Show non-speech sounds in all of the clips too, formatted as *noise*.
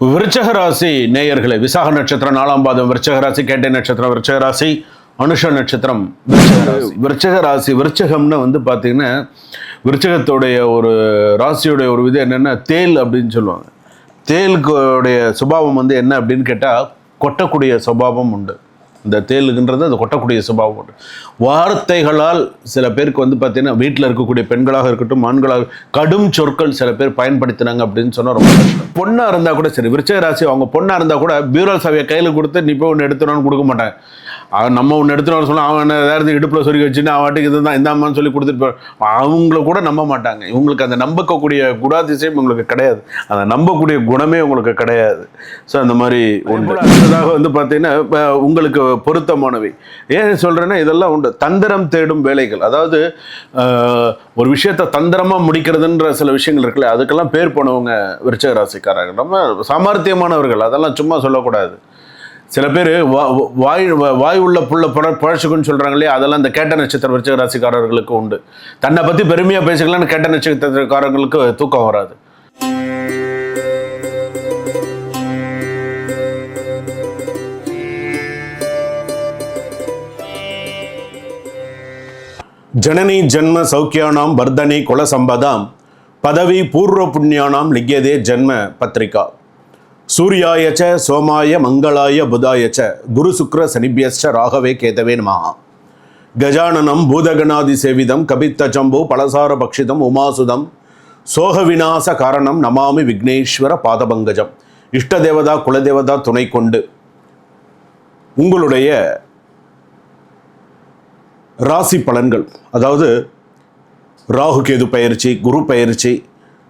விருச்சகராசி ராசி விசாக நட்சத்திரம் நாலாம் பாதம் விருச்சகராசி கேட்டை நட்சத்திரம் விருச்சகராசி அனுஷ நட்சத்திரம் விருச்சகராசி. விருச்சகம்னு வந்து பார்த்தீங்கன்னா விருச்சகத்தோடைய ஒரு ராசியோடைய ஒரு விதம் என்னென்னா தேல் அப்படின்னு சொல்லுவாங்க. தேலுக்குடைய சுபாவம் வந்து என்ன அப்படின்னு கேட்டால் கொட்டக்கூடிய சுபாவம் உண்டு. இந்த தேலுக்குன்றது அது கொட்டக்கூடிய சுபாவம் வார்த்தைகளால் சில பேருக்கு வந்து பார்த்தீங்கன்னா வீட்டில் இருக்கக்கூடிய பெண்களாக இருக்கட்டும் ஆண்களாக கடும் சொற்கள் சில பேர் பயன்படுத்தினாங்க அப்படின்னு சொன்னால் ரொம்ப பொண்ணாக இருந்தால் கூட சரி விருச்சக ராசி அவங்க பொண்ணாக இருந்தால் கூட பியூரோ சாவியை கையில் கொடுத்து நீ போய் ஒன்று எடுத்துடணும்னு கொடுக்க மாட்டாங்க. அவன் நம்ம ஒன்று எடுத்துட்டு சொல்ல அவன் என்ன ஏதாவது இடுப்பில் சொருகி வச்சுன்னு அவன் வாட்டுக்கு இதுதான் இந்தாம்மான்னு சொல்லி கொடுத்துட்டு அவங்கள கூட நம்ப மாட்டாங்க. இவங்களுக்கு அந்த நம்பக்கூடிய குணாதிசயம் உங்களுக்கு கிடையாது. அந்த நம்பக்கூடிய குணமே உங்களுக்கு கிடையாது. ஸோ அந்த மாதிரி ஒன்று அடுத்ததாக வந்து பார்த்தீங்கன்னா உங்களுக்கு பொருத்தமானவை. ஏன் சொல்கிறேன்னா இதெல்லாம் உண்டு. தந்திரம் தேடும் வேலைகள். அதாவது ஒரு விஷயத்தை தந்திரமாக முடிக்கிறதுன்ற சில விஷயங்கள் இருக்குல்ல அதுக்கெல்லாம் பேர் போனவங்க விருச்சக ராசிக்காரங்க நம்ம சாமர்த்தியமானவர்கள். அதெல்லாம் சும்மா சொல்லக்கூடாது. சில பேர் வாய் வாய் உள்ள புள்ள புழ புழைச்சிக்குன்னு சொல்கிறாங்க இல்லையா அதெல்லாம் இந்த கேட்ட நட்சத்திர விருச்சக ராசிக்காரர்களுக்கு உண்டு. தன்னை பற்றி பெருமையாக பேசிக்கலாம்னு கேட்ட நட்சத்திரக்காரங்களுக்கு தூக்கம் வராது. ஜனனி ஜென்ம சௌக்கியானாம் வர்தனி குல சம்பதாம் பதவி பூர்வ புண்ணியானாம் லிக்கியதே ஜன்ம பத்திரிகா. சூரியாயச்ச சோமாய மங்களாய புதாய ச குரு சுக்ர சனிபியச்ச ராகவே கேதவே நமஹ கஜானனம் பூதகணாதி சேவிதம் கபித்த ஜம்பு பலசார பக்ஷிதம் உமாசுதம் சோக விநாச காரணம் நமாமி விக்னேஸ்வர பாதபங்கஜம். இஷ்ட தேவதா குலதேவதா துணை கொண்டு உங்களுடைய ராசி பலன்கள் அதாவது ராகு கேது பயிற்சி குரு பயிற்சி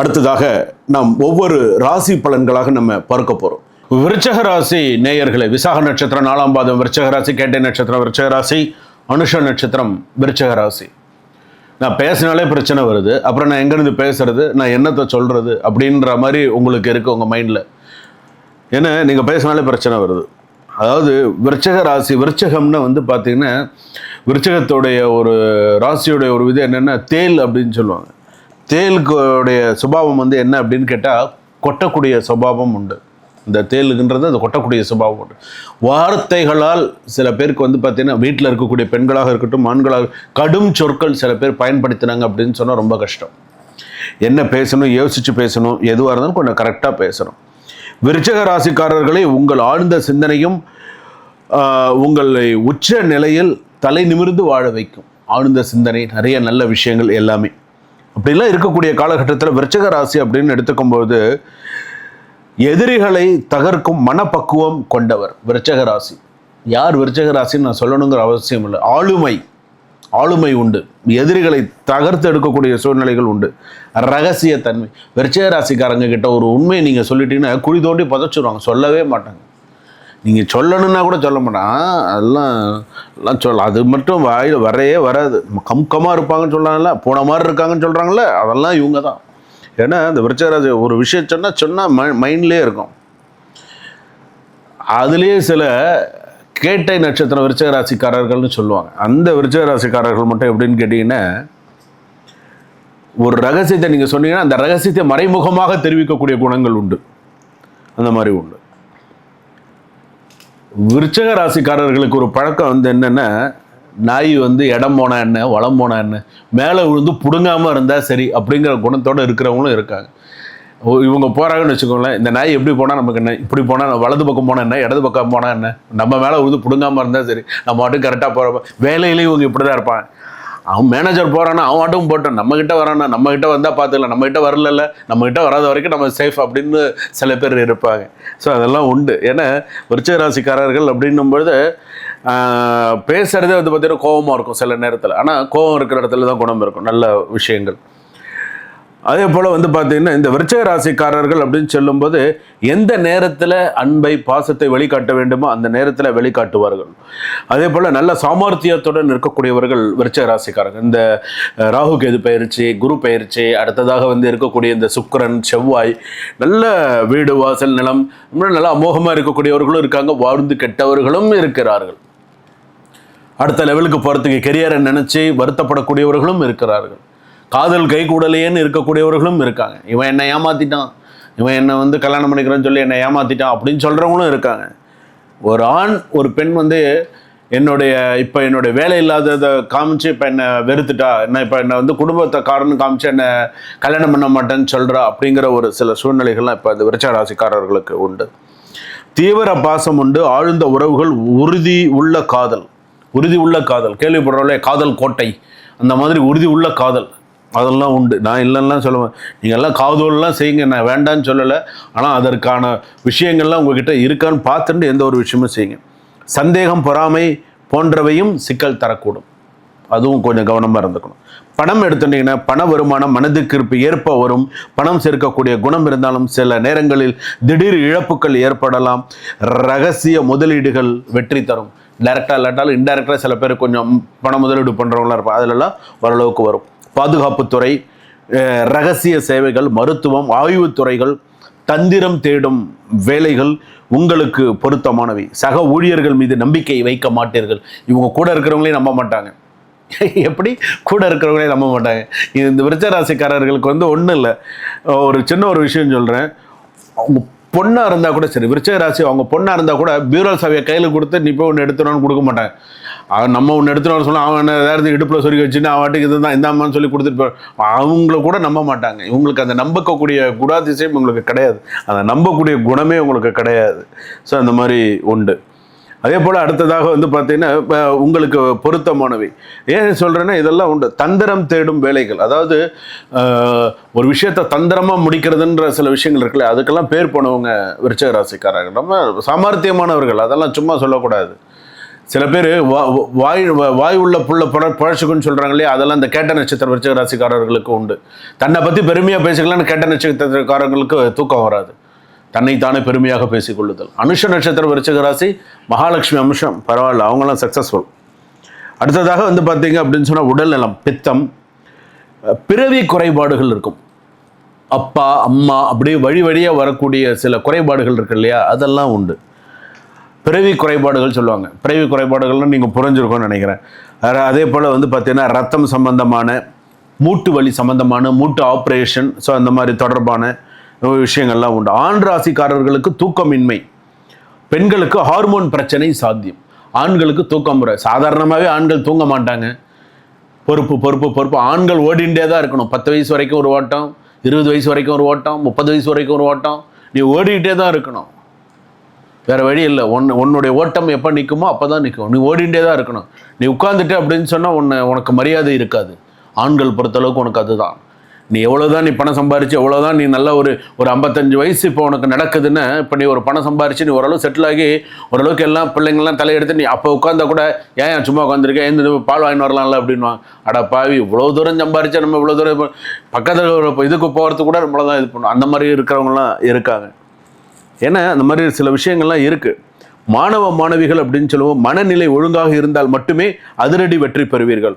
அடுத்ததாக நாம் ஒவ்வொரு ராசி பலன்களாக நம்ம பார்க்க போகிறோம் விருச்சக ராசி நேயர்களை விசாக நட்சத்திரம் நாலாம் பாதம் விருச்சக ராசி கேட்டை நட்சத்திரம் விருச்சக ராசி அனுஷ நட்சத்திரம் விருச்சக ராசி. நான் பேசினாலே பிரச்சனை வருது அப்புறம் நான் எங்கேருந்து பேசுறது நான் என்னத்தை சொல்கிறது அப்படின்ற மாதிரி உங்களுக்கு இருக்குது உங்கள் மைண்டில். ஏன்னா நீங்கள் பேசினாலே பிரச்சனை வருது. அதாவது விருச்சக ராசி விருச்சகம்னு வந்து பார்த்தீங்கன்னா விருச்சகத்தோடைய ஒரு ராசியோடைய ஒரு விதம் என்னென்னா தேல் அப்படின்னு சொல்லுவாங்க. தேலுக்குடைய சுபாவம் வந்து என்ன அப்படின்னு கேட்டால் கொட்டக்கூடிய சுபாவம் உண்டு. இந்த தேலுக்குன்றது அது கொட்டக்கூடிய சுபாவம் உண்டு. வார்த்தைகளால் சில பேருக்கு வந்து பார்த்தீங்கன்னா வீட்டில் இருக்கக்கூடிய பெண்களாக இருக்கட்டும் ஆண்களாக கடும் சொற்கள் சில பேர் பயன்படுத்தினாங்க அப்படின்னு சொன்னால் ரொம்ப கஷ்டம். என்ன பேசணும் யோசித்து பேசணும் எதுவாக இருந்தாலும் கொஞ்சம் கரெக்டாக பேசணும். விருச்சக ராசிக்காரர்களை உங்கள் ஆழ்ந்த சிந்தனையும் உங்களை உச்ச நிலையில் தலை நிமிர்ந்து வாழ வைக்கும். ஆழ்ந்த சிந்தனை நிறைய நல்ல விஷயங்கள் எல்லாமே. அப்படிலாம் இருக்கக்கூடிய காலகட்டத்தில் விருச்சக ராசி அப்படின்னு எடுத்துக்கும்போது எதிரிகளை தகர்க்கும் மனப்பக்குவம் கொண்டவர் விருச்சக ராசி. யார் விருச்சக ராசின்னு நான் சொல்லணுங்கிற அவசியம் இல்லை. ஆளுமை ஆளுமை உண்டு. எதிரிகளை தகர்த்து எடுக்கக்கூடிய சூழ்நிலைகள் உண்டு. ரகசிய தன்மை விருச்சக ராசிக்காரங்க கிட்ட ஒரு உண்மையை நீங்கள் சொல்லிட்டீங்கன்னா குழி தோண்டி புதைச்சிருவாங்க. சொல்லவே மாட்டாங்க. நீங்கள் சொல்லணும்னா கூட சொல்ல மாட்டான். அதெல்லாம் எல்லாம் சொல்ல அது மட்டும் வாயில் வரையே வராது. கம்கமாக இருப்பாங்கன்னு சொல்கிறாங்கல்ல போன மாதிரி இருக்காங்கன்னு சொல்கிறாங்கல்ல அதெல்லாம் இவங்க தான். ஏன்னா இந்த விருச்சகராஜ் ஒரு விஷயம் சொன்னால் சொன்னால் மை மைண்ட்லேயே இருக்கும். அதுலேயே சில கேட்டை நட்சத்திரம் விருச்சக ராசிக்காரர்கள்னு சொல்லுவாங்க. அந்த விருச்சக ராசிக்காரர்கள் மட்டும் எப்படின்னு கேட்டிங்கன்னா ஒரு ரகசியத்தை நீங்கள் சொன்னீங்கன்னா அந்த ரகசியத்தை மறைமுகமாக தெரிவிக்கக்கூடிய குணங்கள் உண்டு. அந்த மாதிரி உண்டு. விருச்சக ராசிக்காரர்களுக்கு ஒரு பழக்கம் வந்து என்னென்னா நாய் வந்து இடம் போனா என்ன வளம் போனா என்ன மேலே விழுந்து பிடுங்காமல் இருந்தால் சரி அப்படிங்கிற குணத்தோடு இருக்கிறவங்களும் இருக்காங்க. இவங்க போகிறாங்கன்னு வச்சுக்கோங்களேன் இந்த நாய் எப்படி போனால் நமக்கு என்ன இப்படி போனால் வலது பக்கம் போனால் என்ன இடது பக்கம் போனால் என்ன நம்ம மேலே விழுந்து பிடுங்காமல் இருந்தால் சரி நம்ம மட்டும் கரெக்டாக போகிறப்ப வேலையிலையும் இவங்க இப்படி தான் இருப்பாங்க. அவன் மேனேஜர் போகிறான்னா அவன் ஆட்டும் போட்டான். நம்மக்கிட்ட வரானா நம்மக்கிட்ட வந்தால் பார்த்துக்கலாம். நம்மக்கிட்ட வரல நம்மக்கிட்ட வராத வரைக்கும் நம்ம சேஃப் அப்படின்னு சில பேர் இருப்பாங்க. ஸோ அதெல்லாம் உண்டு. ஏன்னா விருச்சராசிக்காரர்கள் ராசிக்காரர்கள் பேசுகிறதே வந்து பார்த்திங்கன்னா கோபமாக இருக்கும் சில நேரத்தில். ஆனால் கோபம் இருக்கிற இடத்துல தான் குணம் இருக்கும். நல்ல விஷயங்கள். அதே போல் வந்து பார்த்தீங்கன்னா இந்த விருச்சக ராசிக்காரர்கள் அப்படின்னு சொல்லும்போது எந்த நேரத்தில் அன்பை பாசத்தை வெளிக்காட்ட வேண்டுமோ அந்த நேரத்தில் வெளிக்காட்டுவார்கள். அதே போல் நல்ல சாமர்த்தியத்துடன் இருக்கக்கூடியவர்கள் விருச்சக ராசிக்காரர்கள். இந்த ராகு கேது பயிற்சி குரு பயிற்சி அடுத்ததாக வந்து இருக்கக்கூடிய இந்த சுக்கரன் செவ்வாய் நல்ல வீடு வாசல் நிலம் இன்னும் நல்லா அமோகமாக இருக்கக்கூடியவர்களும் இருக்காங்க. வாழ்ந்து கெட்டவர்களும் இருக்கிறார்கள். அடுத்த லெவலுக்கு போகிறதுக்கு கெரியரை நினச்சி வருத்தப்படக்கூடியவர்களும் இருக்கிறார்கள். காதல் கைகூடலையேன்னு இருக்கக்கூடியவர்களும் இருக்காங்க. இவன் என்னை ஏமாத்திட்டான். இவன் என்னை வந்து கல்யாணம் பண்ணிக்கிறேன்னு சொல்லி என்னை ஏமாத்திட்டான் அப்படின்னு சொல்கிறவங்களும் இருக்காங்க. ஒரு ஆண் ஒரு பெண் வந்து என்னுடைய இப்போ என்னுடைய வேலை இல்லாததை காமிச்சு இப்போ என்னை வெறுத்துட்டா என்ன இப்போ என்னை வந்து குடும்பத்தை காரணம் காமிச்சு என்னை கல்யாணம் பண்ண மாட்டேன்னு சொல்கிறா அப்படிங்கிற ஒரு சில சூழ்நிலைகள்லாம் இப்போ இந்த விருச்ச ராசிக்காரர்களுக்கு உண்டு. தீவிர பாசம் உண்டு. ஆழ்ந்த உறவுகள் உறுதி உள்ள காதல். உறுதி உள்ள காதல். கேள்விப்படுறோம்ல காதல் கோட்டை. அந்த மாதிரி உறுதி உள்ள காதல். அதெல்லாம் உண்டு. நான் இல்லைன்னா சொல்லுவேன் நீங்கள் எல்லாம் காதோல்லாம் செய்யுங்க. நான் வேண்டான்னு சொல்லலை. ஆனால் அதற்கான விஷயங்கள்லாம் உங்ககிட்ட இருக்கான்னு பார்த்துட்டு எந்த ஒரு விஷயமும் செய்யுங்க. சந்தேகம் பொறாமை போன்றவையும் சிக்கல் தரக்கூடும். அதுவும் கொஞ்சம் கவனமாக இருந்துக்கணும். பணம் எடுத்துட்டீங்கன்னா பண வருமானம் மனதுக்கு இருப்பு ஏற்ப வரும். பணம் சேர்க்கக்கூடிய குணம் இருந்தாலும் சில நேரங்களில் திடீர் இழப்புகள் ஏற்படலாம். ரகசிய முதலீடுகள் வெற்றி தரும். டைரெக்டாக இல்லாட்டாலும் இன்டைரக்டாக சில பேர் கொஞ்சம் பண முதலீடு பண்ணுறவங்களாம் இருப்பாங்க. அதிலெல்லாம் ஓரளவுக்கு வரும். பாதுகாப்புத்துறை ரகசிய சேவைகள் மருத்துவம் ஆய்வுத்துறைகள் தந்திரம் தேடும் வேலைகள் உங்களுக்கு பொருத்தமானவை. சக ஊழியர்கள் மீது நம்பிக்கை வைக்க மாட்டீர்கள். இவங்க கூட இருக்கிறவங்களே நம்ப மாட்டாங்க. *laughs* எப்படி? கூட இருக்கிறவங்களே நம்ப மாட்டாங்க. இது இந்த விருச்ச ராசிக்காரர்களுக்கு வந்து ஒன்றும் இல்லை. ஒரு சின்ன ஒரு விஷயம் சொல்கிறேன் அவங்க பொண்ணாக இருந்தால் கூட சரி விருச்சக ராசி அவங்க பொண்ணாக இருந்தால் கூட பியூரோ சாவியை கையில் கொடுத்து நீ போய் ஒன்று எடுத்துடணும்னு கொடுக்க மாட்டாங்க. அவன் நம்ம ஒன்று எடுத்துட்டு சொன்னால் அவன் என்ன ஏதாவது இடுப்பில் சொருக்கி வச்சுட்டு அவன் வாட்டுக்கு இதுதான் இந்தாம்மான்னு சொல்லி கொடுத்துட்டு போய் அவங்கள கூட நம்ப மாட்டாங்க. இவங்களுக்கு அந்த நம்பக்கக்கூடிய குடாதிசயம் உங்களுக்கு கிடையாது. அந்த நம்பக்கூடிய குணமே உங்களுக்கு கிடையாது. ஸோ அந்த மாதிரி உண்டு. அதே போல் அடுத்ததாக வந்து பார்த்தீங்கன்னா இப்போ உங்களுக்கு பொருத்தமானவை. ஏன் சொல்கிறேன்னா இதெல்லாம் உண்டு. தந்திரம் தேடும் வேலைகள். அதாவது ஒரு விஷயத்தை தந்திரமாக முடிக்கிறதுன்ற சில விஷயங்கள் இருக்குல்ல அதுக்கெல்லாம் பேர் போனவங்க விருச்சக ராசிக்காரங்க நம்ம சாமர்த்தியமானவர்கள். அதெல்லாம் சும்மா சொல்லக்கூடாது. சில பேர் வாய் வாய் உள்ள புள்ள புழ பழச்சுக்குன்னு சொல்கிறாங்க இல்லையா அதெல்லாம் இந்த கேட்ட நட்சத்திர விருச்சக ராசிக்காரர்களுக்கு உண்டு. தன்னை பற்றி பெருமையாக பேசிக்கலாம்னு கேட்ட நட்சத்திரக்காரங்களுக்கு தூக்கம் வராது. தன்னைத்தானே பெருமையாக பேசிக்கொள்ளுதல். அனுஷ நட்சத்திர விருச்சக ராசி மகாலட்சுமி அம்சம் பரவாயில்ல அவங்களாம் சக்ஸஸ்ஃபுல் அடுத்ததாக வந்து பார்த்தீங்க அப்படின்னு சொன்னால் உடல் நலம் பித்தம் பிறவி குறைபாடுகள் இருக்கும். அப்பா அம்மா அப்படியே வழி வழியாக வரக்கூடிய சில குறைபாடுகள் இருக்கு இல்லையா? அதெல்லாம் உண்டு. பிறவி குறைபாடுகள் சொல்லுவாங்க. பிறவி குறைபாடுகள்னு நீங்கள் புரிஞ்சிருக்கும்னு நினைக்கிறேன். அதே போல் வந்து பார்த்தீங்கன்னா ரத்தம் சம்பந்தமான மூட்டு வலி சம்பந்தமான மூட்டு ஆப்ரேஷன் ஸோ அந்த மாதிரி தொடர்பான விஷயங்கள்லாம் உண்டு. ஆண் ராசிக்காரர்களுக்கு தூக்கமின்மை. பெண்களுக்கு ஹார்மோன் பிரச்சனை சாத்தியம். ஆண்களுக்கு தூக்கம் முறை. சாதாரணமாகவே ஆண்கள் தூங்க மாட்டாங்க. பொறுப்பு பொறுப்பு பொறுப்பு. ஆண்கள் ஓடிண்டே தான் இருக்கணும். பத்து வயசு வரைக்கும் ஒரு ஓட்டம் இருபது வயசு வரைக்கும் ஒரு ஓட்டம் முப்பது வயசு வரைக்கும் ஒரு ஓட்டம். நீ ஓடிக்கிட்டே தான் இருக்கணும். வேறு வழி இல்லை. ஒன்று உன்னுடைய ஓட்டம் எப்போ நிற்குமோ அப்போ தான் நிற்கும் நீ ஓடிண்டே தான் இருக்கணும். நீ உட்காந்துட்டு அப்படின்னு சொன்னால் உன்னை உனக்கு மரியாதை இருக்காது. ஆண்கள் பொறுத்தளவுக்கு உனக்கு அதுதான். நீ எவ்வளோதான் நீ பணம் சம்பாரிச்சு எவ்வளோதான் நீ நல்ல ஒரு ஒரு ஐம்பத்தஞ்சு வயசு இப்போ உனக்கு நடக்குதுன்னு இப்போ நீ ஒரு பணம் சம்பாரிச்சு நீ ஓரளவு செட்டில் ஆகி ஓரளவுக்கு எல்லாம் பிள்ளைங்கள்லாம் தலையெடுத்து நீ அப்போ உட்காந்தா கூட ஏன் சும்மா உட்காந்துருக்கேன் எந்த பால் வாங்கின்னு வரலாம்ல? அப்படின்வாங்க அட பாவி இவ்வளோ தூரம் சம்பாரிச்சா நம்ம இவ்வளோ தூரம் பக்கத்தில் ஒரு இதுக்கு போகிறதுக்கு கூட நம்மள தான் இது பண்ணும். அந்த மாதிரி இருக்கிறவங்களாம் இருக்காங்க. ஏன்னா அந்த மாதிரி சில விஷயங்கள்லாம் இருக்குது மாணவ மாணவிகள் அப்படின்னு சொல்லுவோம் மனநிலை ஒழுங்காக இருந்தால் மட்டுமே அதிரடி வெற்றி பெறுவீர்கள்.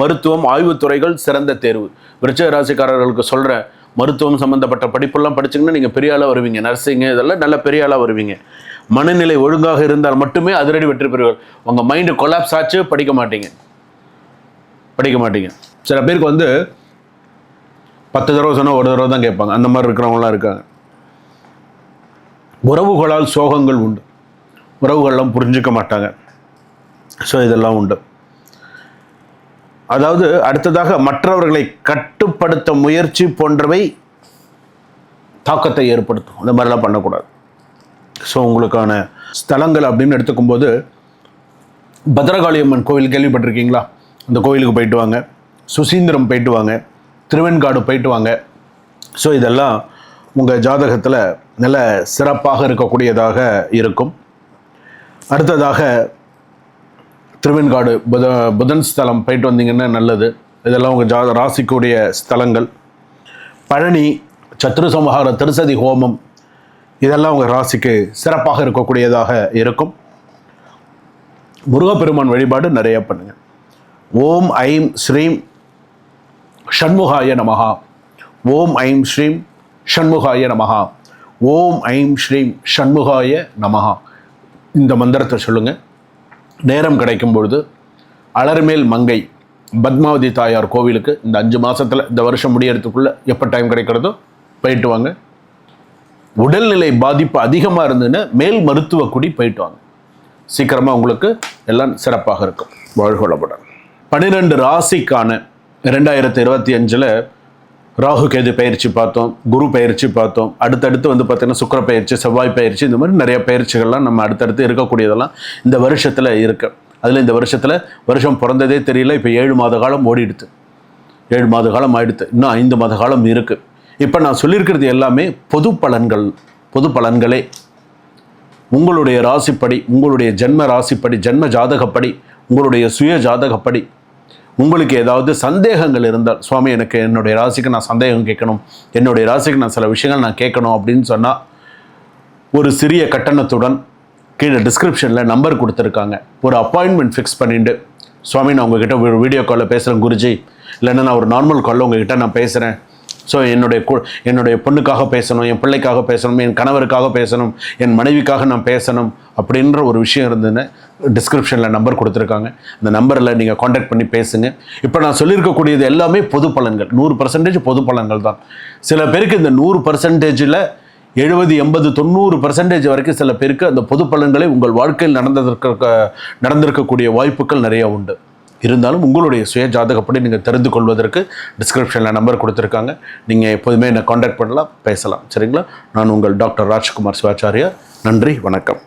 மருத்துவம் ஆய்வுத்துறைகள் சிறந்த தேர்வு. விருச்சக ராசிக்காரர்களுக்கு சொல்கிற மருத்துவம் சம்மந்தப்பட்ட படிப்பெல்லாம் படிச்சிங்கன்னா நீங்கள் பெரிய ஆளாக வருவீங்க. நர்சிங்கு இதெல்லாம் நல்ல பெரிய ஆளாக வருவீங்க. மனநிலை ஒழுங்காக இருந்தால் மட்டுமே அதிரடி வெற்றி பெறுவீர்கள். உங்கள் மைண்டு கொலாப்ஸ் ஆச்சு படிக்க மாட்டீங்க. படிக்க மாட்டீங்க. சில பேருக்கு வந்து பத்து தடவை சொன்னால் ஒரு தடவை தான் கேட்பாங்க. அந்த மாதிரி இருக்கிறவங்களாம் இருக்காங்க. உறவுகளால் சோகங்கள் உண்டு. உறவுகள்லாம் புரிஞ்சுக்க மாட்டாங்க. ஸோ இதெல்லாம் உண்டு. அதாவது அடுத்ததாக மற்றவர்களை கட்டுப்படுத்த முயற்சி போன்றவை தாக்கத்தை ஏற்படுத்தும். அந்த மாதிரிலாம் பண்ணக்கூடாது. ஸோ உங்களுக்கான ஸ்தலங்கள் அப்படின்னு எடுத்துக்கும்போது பத்ரகாளி அம்மன் கோவில் கேள்விப்பட்டிருக்கீங்களா? அந்த கோவிலுக்கு போயிட்டு வாங்க. சுசீந்திரம் போயிட்டு வாங்க. திருவெண்காடு போயிட்டு வாங்க. ஸோ இதெல்லாம் உங்கள் ஜாதகத்தில் நல்ல சிறப்பாக இருக்கக்கூடியதாக இருக்கும். அடுத்ததாக திருவெண்காடு புத புதன் ஸ்தலம் போயிட்டு வந்தீங்கன்னா நல்லது. இதெல்லாம் உங்கள் ஜா ராசிக்குரிய ஸ்தலங்கள். பழனி சத்ரு சம்ஹார திருசதி ஹோமம் இதெல்லாம் உங்கள் ராசிக்கு சிறப்பாக இருக்கக்கூடியதாக இருக்கும். முருகப்பெருமான் வழிபாடு நிறைய பண்ணுங்கள் ஓம் ஐம் ஸ்ரீம் ஷண்முகாய நமகா ஓம் ஐம் ஸ்ரீம் ஷண்முகாய நமகா ஓம் ஐம் ஸ்ரீம் ஷண்முகாய நமகா இந்த மந்திரத்தை சொல்லுங்கள் நேரம் கிடைக்கும் பொழுது அலர்மேல் மங்கை பத்மாவதி தாயார் கோவிலுக்கு இந்த அஞ்சு மாதத்தில் இந்த வருஷம் முடியறதுக்குள்ளே எப்போ டைம் கிடைக்கிறதோ போயிட்டு வாங்க. உடல்நிலை பாதிப்பு அதிகமாக இருந்ததுன்னா மேல் மருத்துவ குடி போயிட்டு வாங்க. சீக்கிரமாக உங்களுக்கு எல்லாம் சிறப்பாக இருக்கும். வாழ்கொள்ளப்படும் பன்னிரெண்டு ராசிக்கான ரெண்டாயிரத்தி இருபத்தி அஞ்சில் ராகு கேது பயிற்சி பார்த்தோம் குரு பயிற்சி பார்த்தோம் அடுத்தடுத்து வந்து பார்த்தீங்கன்னா சுக்கர பயிற்சி செவ்வாய் பயிற்சி இந்த மாதிரி நிறைய பயிற்சிகள்லாம் நம்ம அடுத்தடுத்து இருக்கக்கூடியதெல்லாம் இந்த வருஷத்தில் இருக்கு. அதில் இந்த வருஷத்தில் வருஷம் பிறந்ததே தெரியல இப்போ ஏழு மாத காலம் ஓடிடுது ஏழு மாத காலம் ஆயிடுது இன்னும் ஐந்து மாத காலம் இருக்குது இப்போ நான் சொல்லியிருக்கிறது எல்லாமே பொது பலன்கள் பொது பலன்களே. உங்களுடைய ராசிப்படி உங்களுடைய ஜென்ம ராசிப்படி ஜென்ம ஜாதகப்படி உங்களுடைய சுய ஜாதகப்படி உங்களுக்கு ஏதாவது சந்தேகங்கள் இருந்தால் சுவாமி எனக்கு என்னுடைய ராசிக்கு நான் சந்தேகம் கேட்கணும். என்னுடைய ராசிக்கு நான் சில விஷயங்கள் நான் கேட்கணும் அப்படின்னு சொன்னால் ஒரு சிறிய கட்டணத்துடன் கீழே டிஸ்கிரிப்ஷனில் நம்பர் கொடுத்துருக்காங்க. ஒரு அப்பாயின்மெண்ட் ஃபிக்ஸ் பண்ணிட்டு சுவாமி நான் உங்ககிட்ட ஒரு வீடியோ காலில் பேசுகிறேன் குருஜி. இல்லைன்னா நான் ஒரு நார்மல் காலில் உங்ககிட்ட நான் பேசுகிறேன் ஸோ என்னுடைய கு என்னுடைய பொண்ணுக்காக பேசணும் என் பிள்ளைக்காக பேசணும் என் கணவருக்காக பேசணும் என் மனைவிக்காக நான் பேசணும் அப்படின்ற ஒரு விஷயம் இருந்ததுன்னு டிஸ்கிரிப்ஷனில் நம்பர் கொடுத்துருக்காங்க. அந்த நம்பரில் நீங்கள் காண்டாக்ட் பண்ணி பேசுங்க. இப்போ நான் சொல்லியிருக்கக்கூடியது எல்லாமே பொது பலன்கள். நூறு பர்சன்டேஜ் பொது பலன்கள் தான். சில பேருக்கு இந்த நூறு பர்சன்டேஜில் எழுபது எண்பது தொண்ணூறு பர்சன்டேஜ் வரைக்கும் சில பேருக்கு அந்த பொது பலன்களை உங்கள் வாழ்க்கையில் நடந்ததற்கு நடந்திருக்கக்கூடிய வாய்ப்புகள் நிறைய உண்டு. இருந்தாலும் உங்களுடைய சுய ஜாதகப்படி நீங்கள் தெரிந்து கொள்வதற்கு டிஸ்கிரிப்ஷனில் நம்பர் கொடுத்துருக்காங்க. நீங்கள் எப்போதுமே என்னை காண்டாக்ட் பண்ணலாம் பேசலாம். சரிங்களா? நான் உங்கள் டாக்டர் ராஜ்குமார் சிவாச்சாரியா. நன்றி வணக்கம்.